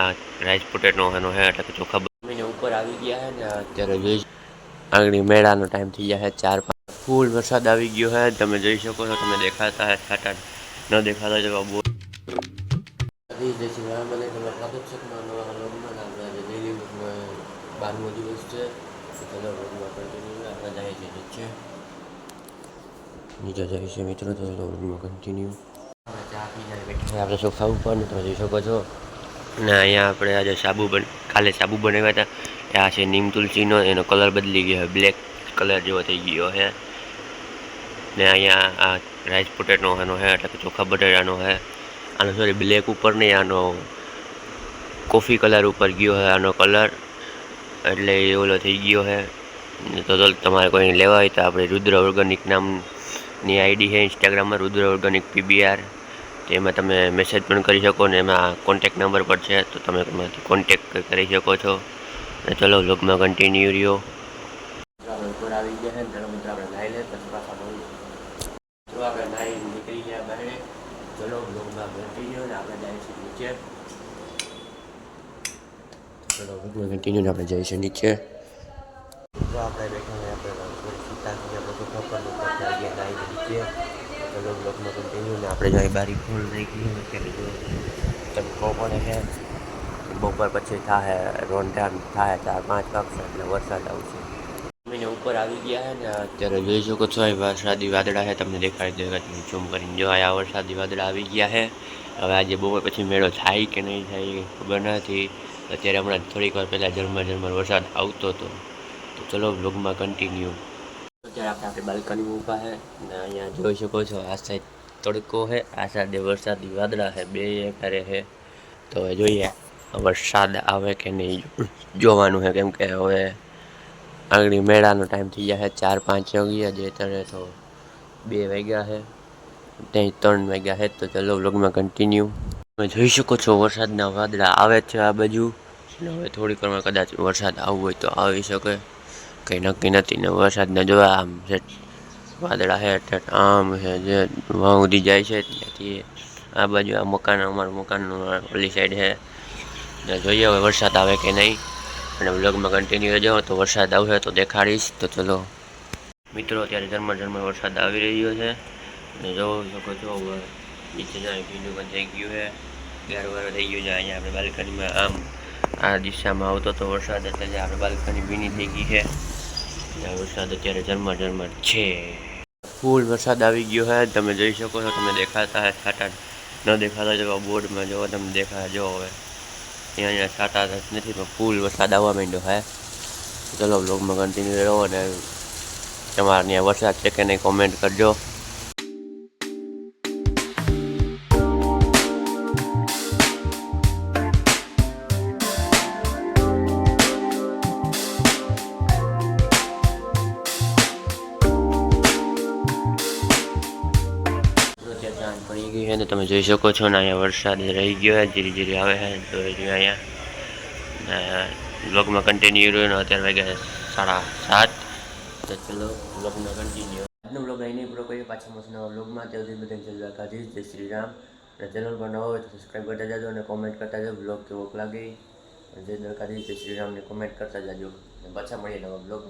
આ રાઈસ પોટેટનો એનો હે એટલે કે ચોખા બનીને ઉપર આવી ગયા હે ને અત્યારે જોઈ આગળ મેળાનો ટાઈમ થઈ ગયા છે ચાર પાંચ. ફૂલ વરસાદ આવી ગયો છે તમે જોઈ શકો છો તમે દેખાતા હે છાટા ન દેખાતા જેવા બહુ જય શ્રી રામ અને તમારા સ્વાગત છે નવા વ્લોગમાં. આપણે ડેલી બારમો દિવસ છે. ચલો વ્લોગમાં કન્ટિન્યુ આપણે જાય છે નીચે. નીચે જાય છે મિત્રો તો ચલો કન્ટિન્યુ ચા પી જાય બેઠા આપણે સોફા ઉપર ને તમે જોઈ શકો છો. ને અહીંયા આપણે આજે સાબુ બન, કાલે સાબુ બનાવ્યા હતા. એ આ છે નીમ તુલસીનો, એનો કલર બદલી ગયો બ્લેક કલર જેવો થઈ ગયો છે. ને અહીંયા આ રાઈસ પોટેટનો એનો છે, એટલે કે ચોખા બટેટાનો છે. આનો સોરી બ્લેક ઉપર નહીં, આનો કોફી કલર ઉપર ગયો છે, આનો કલર. એટલે એ ઓલો થઈ ગયો છે. તો તમારે કોઈને લેવા હોય તો આપણે રુદ્ર ઓર્ગેનિક નામની આઈડી છે ઇન્સ્ટાગ્રામમાં રુદ્ર ઓર્ગેનિક પીબીઆર. તેમાં તમે મેસેજ પણ કરી શકો ને એમાં કોન્ટેક નંબર પર છે તો તમે એમાંથી કોન્ટેક કરી શકો છો. ને ચલો વ્લોગમાં કન્ટિન્યુ રહ્યો. આપણે ઉપર આવી ગયા છે ચાલો મિત્રો આપણે નાહી લે પછી પાછા મળીએ આપણે નાહી નીકળી ગયા બહાર ચલો વ્લોગમાં કન્ટિન્યુ ને આપણે જાય નીચે ચલો વ્લોગમાં કન્ટિન્યુ ને આપણે જઈએ નીચે આપણે બેઠા આપણે થોડી આપણે ગયા નાહી નીચે ચલો બ્લોગમાં કન્ટિન્યુ ને આપણે જાય બારી ફૂલ થઈ ગઈ કે બીજું પડે છે બપોર પછી થાય ટાઈમ થાય ચાર પાંચ વાગશે એટલે વરસાદ આવશે. જમીને ઉપર આવી ગયા છે ને, અત્યારે જોઈ શકો છો એ વરસાદી વાદળા છે, તમને દેખાડી તમે ઝૂમ કરીને જો આ વરસાદી વાદળા આવી ગયા છે. હવે આજે બપોર પછી મેળો થાય કે નહીં થાય એ ખબર નથી. અત્યારે હમણાં થોડીક વાર પહેલાં ઝરમર ઝરમર વરસાદ આવતો હતો. તો ચલો બ્લોગમાં કન્ટિન્યુ અત્યારે આપણે આપણે બાલ્કનીમાં ઊભા છે અને અહીંયા જોઈ શકો છો આ સાઈડ તડકો છે, આ સાઈડે વરસાદ વાદળા છે, બે કરે છે. તો હવે જોઈએ વરસાદ આવે કે નહીં જોવાનું છે, કેમ કે હવે આગળ મેળાનો ટાઈમ થઈ ગયા છે ચાર પાંચ વાગ્યા જે અત્યારે તો બે વાગ્યા છે ત્યાં ત્રણ વાગ્યા છે, તો ચલો વ્લોગમાં કન્ટિન્યુ તમે જોઈ શકો છો વરસાદના વાદળા આવે છે આ બાજુ. હવે થોડીક વારમાં કદાચ વરસાદ આવવો હોય તો આવી શકે. કંઈ નક્કી નથી ને વરસાદને જોવા આમ છે, વાદળા છે આમ છે, જે વાં ઉધી જાય છે, ત્યાંથી આ બાજુ આ મકાન, અમારું મકાનનું ઓલી સાઈડ છે. ને જોઈએ હવે વરસાદ આવે કે નહીં. અને બ્લોગમાં કન્ટિન્યુ રહેજો, તો વરસાદ આવશે તો દેખાડીશ. તો ચલો. મિત્રો, અત્યારે ઝરમર ઝરમર વરસાદ આવી રહ્યો છે. અને જોઈ શકો છો નીચે જાય ભીનું પણ થઈ ગયું છે. ગારવારો થઈ ગયું છે. અહીંયા આપણે બાલ્કનીમાં આમ આ દિશામાં આવતો તો વરસાદ એટલે આપણે બાલ્કની ભીની થઈ ગઈ છે. વરસાદ અત્યારે ઝરમર ઝરમર છે. ફૂલ વરસાદ આવી ગયો છે તમે જોઈ શકો છો, તમે દેખાતા હે, છાટા ન દેખાતા જો બોર્ડમાં જો તમે દેખા જો હવે. અહીંયા અહીંયા છાટા નથી, પણ ફૂલ વરસાદ આવવા માંડ્યો હે. ચલો બ્લોગમાં કન્ટિન્યુ રહો અને તમારે ત્યાં વરસાદ છે કે નહીં કોમેન્ટ કરજો. પડી ગઈ છે ને તમે જોઈ શકો છો ને અહીંયા વરસાદ રહી ગયો છે, ધીરે ધીરે આવે છે તો અહીંયા અહીંયા બ્લોગમાં કન્ટિન્યુ રહ્યો ને અત્યારે વાગ્યા સાડા સાત. તો ચલો બ્લોગમાં કન્ટિન્યુ આજનો બ્લોગ અહીં નહીં પૂરો કરીએ, પાછા મસ્ત નવા બ્લોગમાં ત્યાં સુધી બધાને જલ્દી દ્વારકાધીશ, જય શ્રી રામ. અને ચેનલ પર નવો હોય તો સબસ્ક્રાઈબ કરતા જાજો અને કોમેન્ટ કરતા જાજો બ્લોગ કેવો લાગે. જય દ્વારકાધીશ, જય શ્રી રામને કોમેન્ટ કરતા જાજો. અને પાછા મળીએ નવા બ્લોગમાં